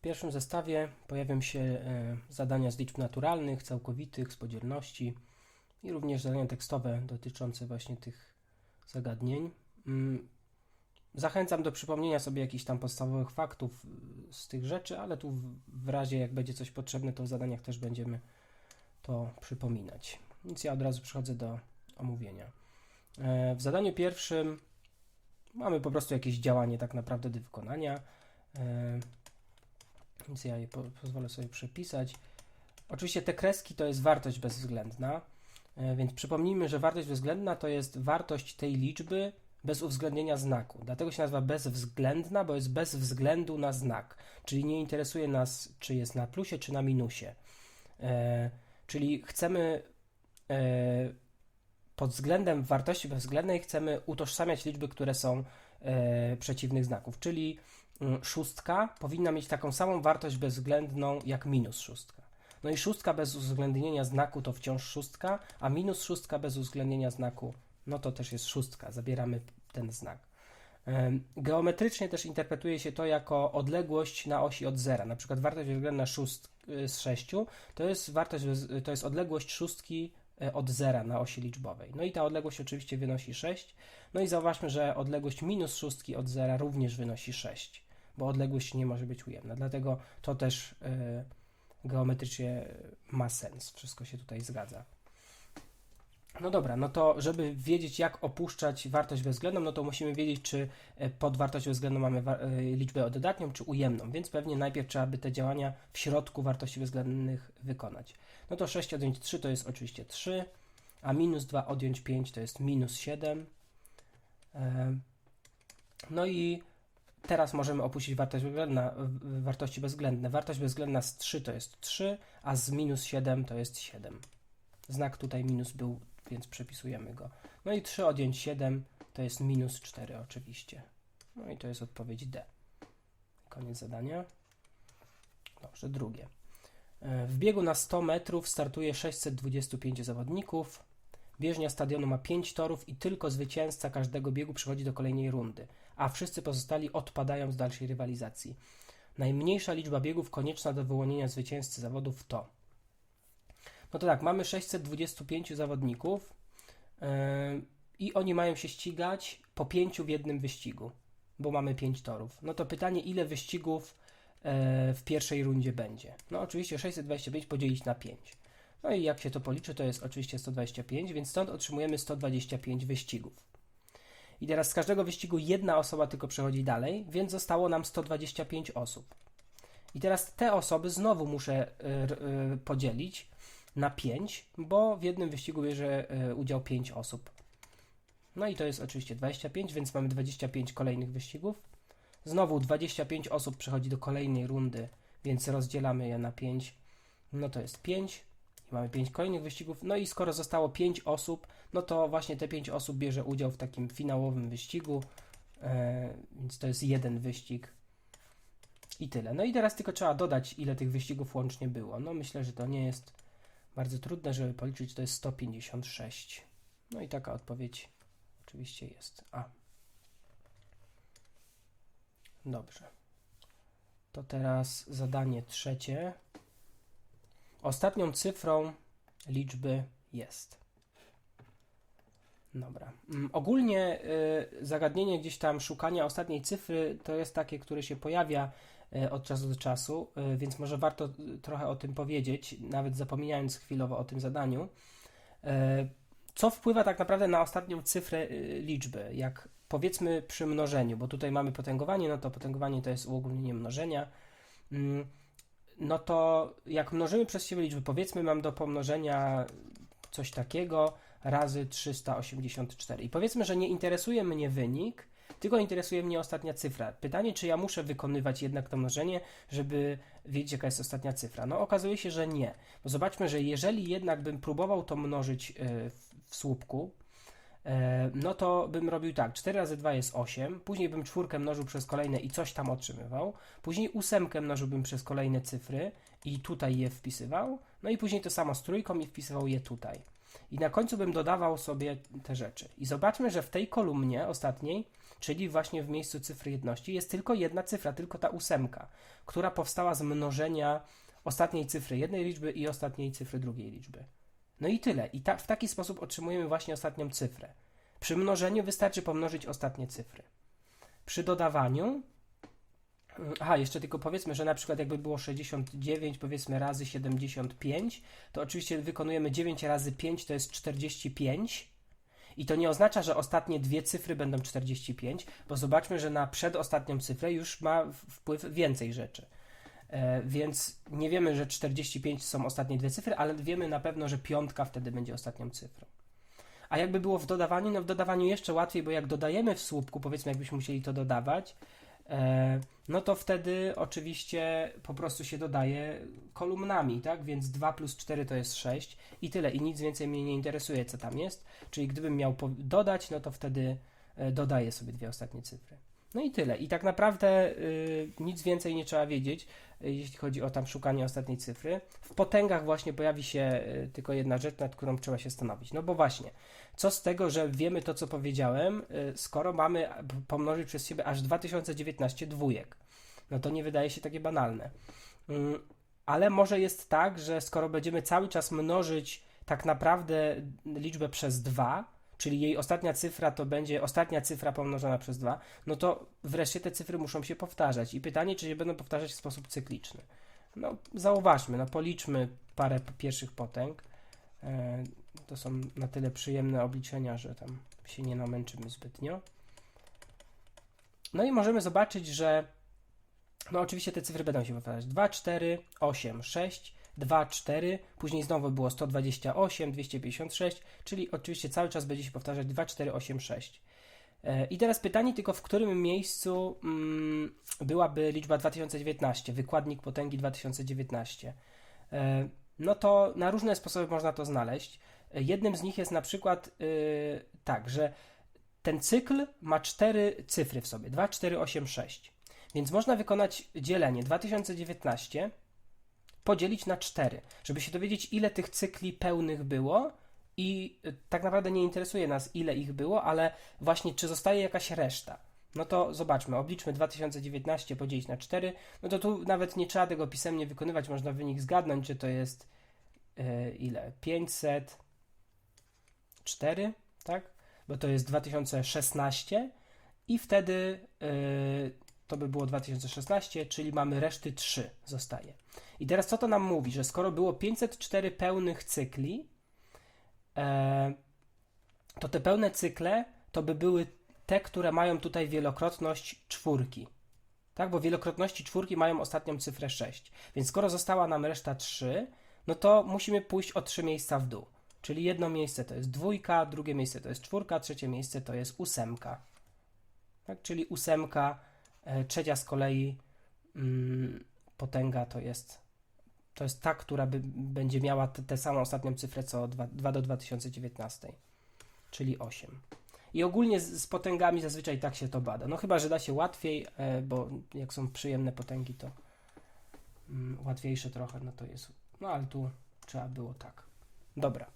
pierwszym zestawie pojawią się e, zadania z liczb naturalnych, całkowitych, z podzierności i również zadania tekstowe dotyczące właśnie tych zagadnień. Mm, Zachęcam do przypomnienia sobie jakichś tam podstawowych faktów y, z tych rzeczy, ale tu w- w razie jak będzie coś potrzebne, to w zadaniach też będziemy to przypominać. Więc ja od razu przechodzę do omówienia. E, W zadaniu pierwszym mamy po prostu jakieś działanie tak naprawdę do wykonania. Więc ja je po, pozwolę sobie przepisać. Oczywiście te kreski to jest wartość bezwzględna, e, więc przypomnijmy, że wartość bezwzględna to jest wartość tej liczby bez uwzględnienia znaku. Dlatego się nazywa bezwzględna, bo jest bez względu na znak. Czyli nie interesuje nas, czy jest na plusie, czy na minusie. E, czyli chcemy e, pod względem wartości bezwzględnej chcemy utożsamiać liczby, które są e, przeciwnych znaków. Czyli szóstka powinna mieć taką samą wartość bezwzględną jak minus szóstka. No i szóstka bez uwzględnienia znaku to wciąż szóstka, a minus szóstka bez uwzględnienia znaku no to też jest szóstka, zabieramy ten znak. Geometrycznie też interpretuje się to jako odległość na osi od zera. Na przykład wartość bezwzględna szóst, y, z 6 to jest wartość, to jest odległość szóstki e, od zera na osi liczbowej. No i ta odległość oczywiście wynosi 6. No i zauważmy, że odległość minus szóstki od zera również wynosi 6, bo odległość nie może być ujemna. Dlatego to też e, geometrycznie ma sens. Wszystko się tutaj zgadza. No dobra, no to żeby wiedzieć, jak opuszczać wartość bezwzględną, no to musimy wiedzieć, czy e, pod wartość bezwzględną mamy e, liczbę dodatnią, czy ujemną, więc pewnie najpierw trzeba by te działania w środku wartości bezwzględnych wykonać. No to 6 odjąć 3 to jest oczywiście 3, a minus 2 odjąć 5 to jest minus 7. E, No i teraz możemy opuścić wartość bezwzględna, wartości bezwzględne. Wartość bezwzględna z 3 to jest 3, a z minus 7 to jest 7. Znak tutaj minus był, więc przepisujemy go. No i 3 odjąć 7 to jest minus 4 oczywiście. No i to jest odpowiedź D. Koniec zadania. Dobrze, drugie. E, W biegu na 100 metrów startuje 625 zawodników. Bieżnia stadionu ma 5 torów i tylko zwycięzca każdego biegu przechodzi do kolejnej rundy, a wszyscy pozostali odpadają z dalszej rywalizacji. Najmniejsza liczba biegów konieczna do wyłonienia zwycięzcy zawodów to no to tak, mamy 625 zawodników yy, i oni mają się ścigać po pięciu w jednym wyścigu, bo mamy 5 torów. No to pytanie, ile wyścigów yy, w pierwszej rundzie będzie? No oczywiście 625 podzielić na 5. No i jak się to policzy, to jest oczywiście 125, więc stąd otrzymujemy 125 wyścigów. I teraz z każdego wyścigu jedna osoba tylko przechodzi dalej, więc zostało nam 125 osób. I teraz te osoby znowu muszę y, y, podzielić na 5, bo w jednym wyścigu bierze y, udział 5 osób. No i to jest oczywiście 25, więc mamy 25 kolejnych wyścigów. Znowu 25 osób przechodzi do kolejnej rundy, więc rozdzielamy je na 5. No to jest 5. Mamy 5 kolejnych wyścigów. No i skoro zostało 5 osób, no to właśnie te 5 osób bierze udział w takim finałowym wyścigu. E, więc to jest jeden wyścig. I tyle. No i teraz tylko trzeba dodać, ile tych wyścigów łącznie było. No myślę, że to nie jest bardzo trudne, żeby policzyć. To jest 156. No i taka odpowiedź oczywiście jest A. Dobrze. To teraz zadanie trzecie. Ostatnią cyfrą liczby jest. Dobra. Mm, Ogólnie y, zagadnienie gdzieś tam szukania ostatniej cyfry to jest takie, które się pojawia y, od czasu do czasu, y, więc może warto trochę o tym powiedzieć, nawet zapominając chwilowo o tym zadaniu. Co wpływa tak naprawdę na ostatnią cyfrę liczby? Jak powiedzmy przy mnożeniu, bo tutaj mamy potęgowanie, no to potęgowanie to jest uogólnienie mnożenia. No to jak mnożymy przez siebie liczby, powiedzmy mam do pomnożenia coś takiego razy 384. I powiedzmy, że nie interesuje mnie wynik, tylko interesuje mnie ostatnia cyfra. Pytanie, czy ja muszę wykonywać jednak to mnożenie, żeby wiedzieć, jaka jest ostatnia cyfra. No okazuje się, że nie. Bo zobaczmy, że jeżeli jednak bym próbował to mnożyć y, w, słupku, e, no to bym robił tak, 4 razy 2 jest 8, później bym czwórkę mnożył przez kolejne i coś tam otrzymywał, później ósemkę mnożyłbym przez kolejne cyfry i tutaj je wpisywał, no i później to samo z trójką i wpisywał je tutaj. I na końcu bym dodawał sobie te rzeczy. I zobaczmy, że w tej kolumnie ostatniej, czyli właśnie w miejscu cyfry jedności, jest tylko jedna cyfra, tylko ta ósemka, która powstała z mnożenia ostatniej cyfry jednej liczby i ostatniej cyfry drugiej liczby. No i tyle. I ta, w taki sposób otrzymujemy właśnie ostatnią cyfrę. Przy mnożeniu wystarczy pomnożyć ostatnie cyfry. Przy dodawaniu Aha, jeszcze tylko powiedzmy, że na przykład jakby było 69 powiedzmy razy 75, to oczywiście wykonujemy 9 razy 5 to jest 45 i to nie oznacza, że ostatnie dwie cyfry będą 45, bo zobaczmy, że na przedostatnią cyfrę już ma wpływ więcej rzeczy. E, więc nie wiemy, że 45 są ostatnie dwie cyfry, ale wiemy na pewno, że piątka wtedy będzie ostatnią cyfrą. A jakby było w dodawaniu, no w dodawaniu jeszcze łatwiej, bo jak dodajemy w słupku, powiedzmy jakbyśmy musieli to dodawać, E, no to wtedy oczywiście po prostu się dodaje kolumnami, tak? Więc 2 plus 4 to jest 6 i tyle. I nic więcej mnie nie interesuje, co tam jest. Czyli gdybym miał dodać, no to wtedy e, dodaję sobie dwie ostatnie cyfry. No i tyle. I tak naprawdę y, nic więcej nie trzeba wiedzieć, y, jeśli chodzi o tam szukanie ostatniej cyfry. W potęgach właśnie pojawi się y, tylko jedna rzecz, nad którą trzeba się zastanowić. No bo właśnie, co z tego, że wiemy to, co powiedziałem, y, skoro mamy pomnożyć przez siebie aż 2019 dwójek? No to nie wydaje się takie banalne. Y, ale może jest tak, że skoro będziemy cały czas mnożyć tak naprawdę liczbę przez 2, czyli jej ostatnia cyfra to będzie ostatnia cyfra pomnożona przez 2, no to wreszcie te cyfry muszą się powtarzać. I pytanie, czy się będą powtarzać w sposób cykliczny. No, zauważmy, no policzmy parę pierwszych potęg. E, to są na tyle przyjemne obliczenia, że tam się nie namęczymy zbytnio. No i możemy zobaczyć, że no oczywiście te cyfry będą się powtarzać. 2, 4, 8, 6, 2, 4, później znowu było 128, 256, czyli oczywiście cały czas będzie się powtarzać 2, 4, 8, 6. I teraz pytanie tylko, w którym miejscu mm, byłaby liczba 2019, wykładnik potęgi 2019. E, no to na różne sposoby można to znaleźć. Jednym z nich jest na przykład yy, tak, że ten cykl ma cztery cyfry w sobie 2, 4, 8, 6. Więc można wykonać dzielenie 2019 podzielić na 4, żeby się dowiedzieć, ile tych cykli pełnych było. I y, tak naprawdę nie interesuje nas, ile ich było, ale właśnie czy zostaje jakaś reszta. No to zobaczmy, obliczmy 2019 podzielić na 4. No to tu nawet nie trzeba tego pisemnie wykonywać, można wynik zgadnąć, czy to jest yy, ile? 504, tak? Bo to jest 2016 i wtedy yy, to by było 2016, czyli mamy reszty 3 zostaje. I teraz co to nam mówi? Że skoro było 504 pełnych cykli, e, to te pełne cykle to by były te, które mają tutaj wielokrotność czwórki. Tak, bo wielokrotności czwórki mają ostatnią cyfrę 6. Więc skoro została nam reszta 3, no to musimy pójść o 3 miejsca w dół. Czyli jedno miejsce to jest dwójka, drugie miejsce to jest czwórka, trzecie miejsce to jest ósemka. Tak, czyli ósemka, trzecia z kolei mm, potęga to jest to jest ta, która by, będzie miała tę samą ostatnią cyfrę co 2, 2 do 2019, czyli 8. I ogólnie z, z, potęgami zazwyczaj tak się to bada. No chyba, że da się łatwiej, e, bo jak są przyjemne potęgi, to mm, łatwiejsze trochę, no to jest. No ale tu trzeba było tak. Dobra.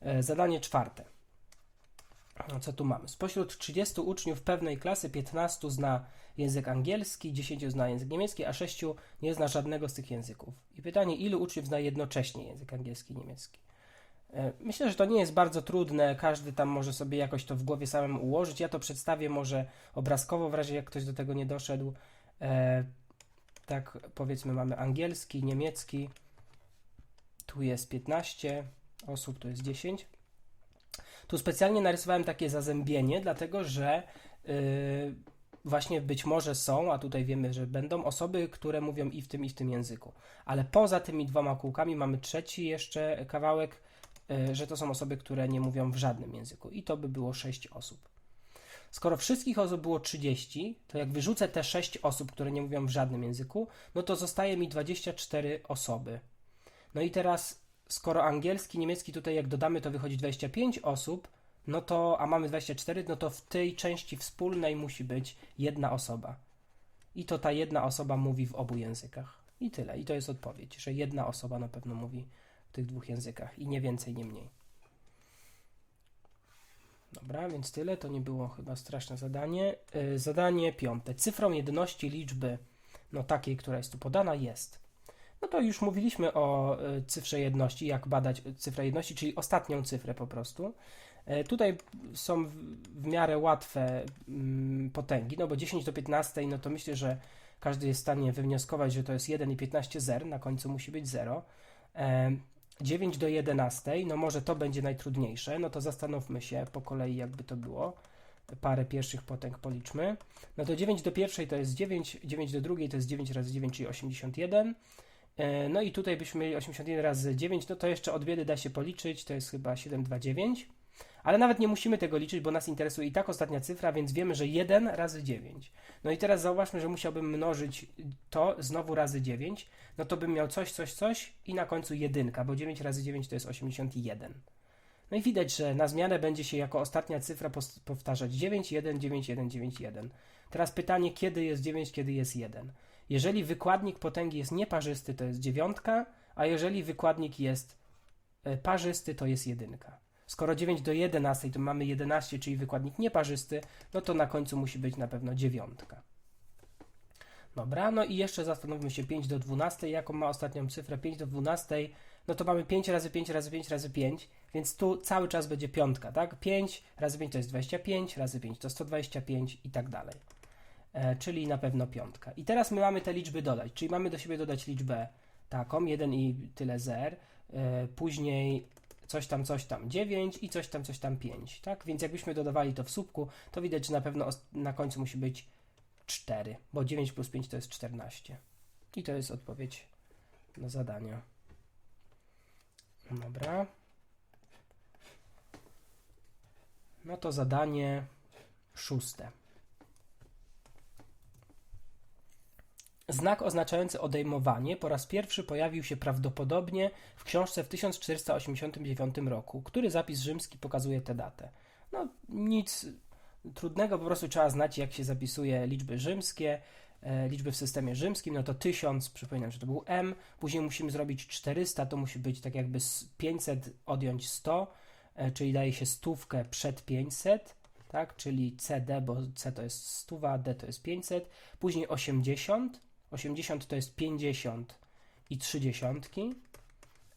E, zadanie czwarte. Co tu mamy? Spośród 30 uczniów pewnej klasy 15 zna język angielski, 10 zna język niemiecki, a 6 nie zna żadnego z tych języków. I pytanie, ilu uczniów zna jednocześnie język angielski i niemiecki? E, myślę, że to nie jest bardzo trudne, każdy tam może sobie jakoś to w głowie samym ułożyć. Ja to przedstawię może obrazkowo, w razie jak ktoś do tego nie doszedł. E, tak, powiedzmy, mamy angielski, niemiecki, tu jest 15 osób, tu jest 10. Tu specjalnie narysowałem takie zazębienie, dlatego że yy, właśnie być może są, a tutaj wiemy, że będą osoby, które mówią i w tym, i w tym języku. Ale poza tymi dwoma kółkami mamy trzeci jeszcze kawałek, yy, że to są osoby, które nie mówią w żadnym języku. I to by było 6 osób. Skoro wszystkich osób było 30, to jak wyrzucę te 6 osób, które nie mówią w żadnym języku, no to zostaje mi 24 osoby. No i teraz skoro angielski, niemiecki tutaj jak dodamy, to wychodzi 25 osób, no to, a mamy 24, no to w tej części wspólnej musi być jedna osoba. I to ta jedna osoba mówi w obu językach. I tyle. I to jest odpowiedź, że jedna osoba na pewno mówi w tych dwóch językach i nie więcej, nie mniej. Dobra, więc tyle. To nie było chyba straszne zadanie. Y, Zadanie piąte. Cyfrą jedności liczby, no takiej, która jest tu podana, jest. No to już mówiliśmy o y, cyfrze jedności, jak badać cyfrę jedności, czyli ostatnią cyfrę po prostu. E, Tutaj są w, miarę łatwe mm, potęgi, no bo 10 do 15, no to myślę, że każdy jest w stanie wywnioskować, że to jest 1 i 15 zer, na końcu musi być 0. E, 9 do 11, no może to będzie najtrudniejsze, no to zastanówmy się po kolei, jakby to było. Parę pierwszych potęg policzmy. No to 9 do pierwszej to jest 9, 9 do drugiej to jest 9 razy 9, czyli 81. E, No i tutaj byśmy mieli 81 razy 9, no to jeszcze od biedy da się policzyć, to jest chyba 729. Ale nawet nie musimy tego liczyć, bo nas interesuje i tak ostatnia cyfra, więc wiemy, że 1 razy 9. No i teraz zauważmy, że musiałbym mnożyć to znowu razy 9, no to bym miał coś, coś, coś i na końcu jedynka, bo 9 razy 9 to jest 81. No i widać, że na zmianę będzie się jako ostatnia cyfra powtarzać 9, 1, 9, 1, 9, 1. Teraz pytanie, kiedy jest 9, kiedy jest 1. Jeżeli wykładnik potęgi jest nieparzysty, to jest dziewiątka, a jeżeli wykładnik jest e, parzysty, to jest jedynka. Skoro 9 do 11 to mamy 11, czyli wykładnik nieparzysty, no to na końcu musi być na pewno dziewiątka. Dobra, no i jeszcze zastanówmy się 5 do 12, jaką ma ostatnią cyfrę 5 do 12, no to mamy 5 razy 5 razy 5 razy 5, więc tu cały czas będzie piątka, tak? 5 razy 5 to jest 25, razy 5 to 125 i tak dalej. E, czyli na pewno piątka. I teraz my mamy te liczby dodać, czyli mamy do siebie dodać liczbę taką, 1 i tyle zer, e, później coś tam, coś tam 9 i coś tam, coś tam 5, tak? Więc jakbyśmy dodawali to w słupku, to widać, że na pewno na końcu musi być 4, bo 9 plus 5 to jest 14. I to jest odpowiedź na zadania. Dobra. No to zadanie szóste. Znak oznaczający odejmowanie po raz pierwszy pojawił się prawdopodobnie w książce w 1489 roku. Który zapis rzymski pokazuje tę datę? No, nic trudnego, po prostu trzeba znać, jak się zapisuje liczby rzymskie, e, liczby w systemie rzymskim, no to 1000, przypominam, że to był M, później musimy zrobić 400, to musi być tak jakby z 500 odjąć 100, e, czyli daje się stówkę przed 500, tak, czyli CD, bo C to jest stuwa, D to jest 500, później 80, 80 to jest 50 i 30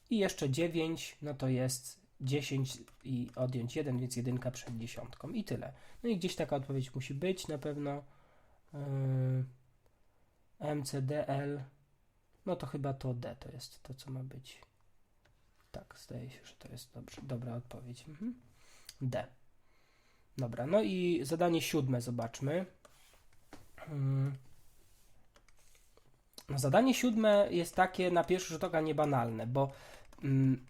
i jeszcze 9, no to jest 10 i odjąć 1, więc jedynka przed dziesiątką i tyle. No i gdzieś taka odpowiedź musi być na pewno. Yy, MCDL, no to chyba to D to jest to, co ma być. Tak, zdaje się, że to jest dobrze, dobra odpowiedź. Mhm. D. Dobra, no i zadanie siódme zobaczmy. Yy. No, zadanie siódme jest takie na pierwszy rzut oka niebanalne, bo mm,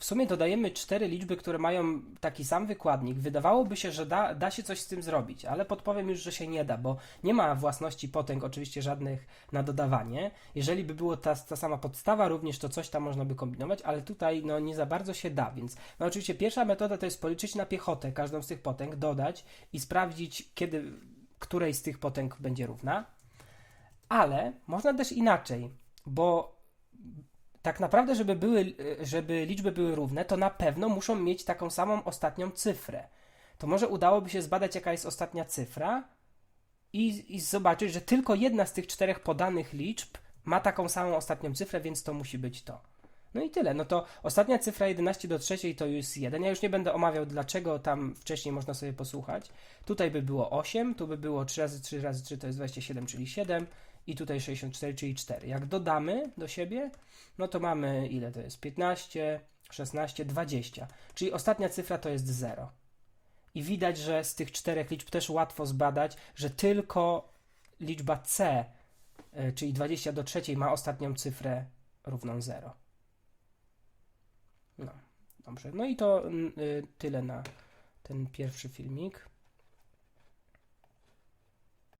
w sumie dodajemy cztery liczby, które mają taki sam wykładnik. Wydawałoby się, że da, da się coś z tym zrobić, ale podpowiem już, że się nie da, bo nie ma własności potęg oczywiście żadnych na dodawanie. Jeżeli by było ta, ta sama podstawa, również to coś tam można by kombinować, ale tutaj no, nie za bardzo się da, więc no, oczywiście pierwsza metoda to jest policzyć na piechotę każdą z tych potęg, dodać i sprawdzić, kiedy której z tych potęg będzie równa. Ale można też inaczej, bo tak naprawdę, żeby, były, żeby liczby były równe, to na pewno muszą mieć taką samą ostatnią cyfrę. To może udałoby się zbadać, jaka jest ostatnia cyfra i, i zobaczyć, że tylko jedna z tych czterech podanych liczb ma taką samą ostatnią cyfrę, więc to musi być to. No i tyle. No to ostatnia cyfra 11 do trzeciej to już 1. Ja już nie będę omawiał, dlaczego tam wcześniej można sobie posłuchać. Tutaj by było 8, tu by było 3 razy 3 razy 3 to jest 27, czyli 7 i tutaj 64, czyli 4. Jak dodamy do siebie, no to mamy ile to jest? 15, 16, 20. Czyli ostatnia cyfra to jest 0. I widać, że z tych czterech liczb też łatwo zbadać, że tylko liczba C, y, czyli 20 do trzeciej, ma ostatnią cyfrę równą 0. No, dobrze. No i to y, tyle na ten pierwszy filmik.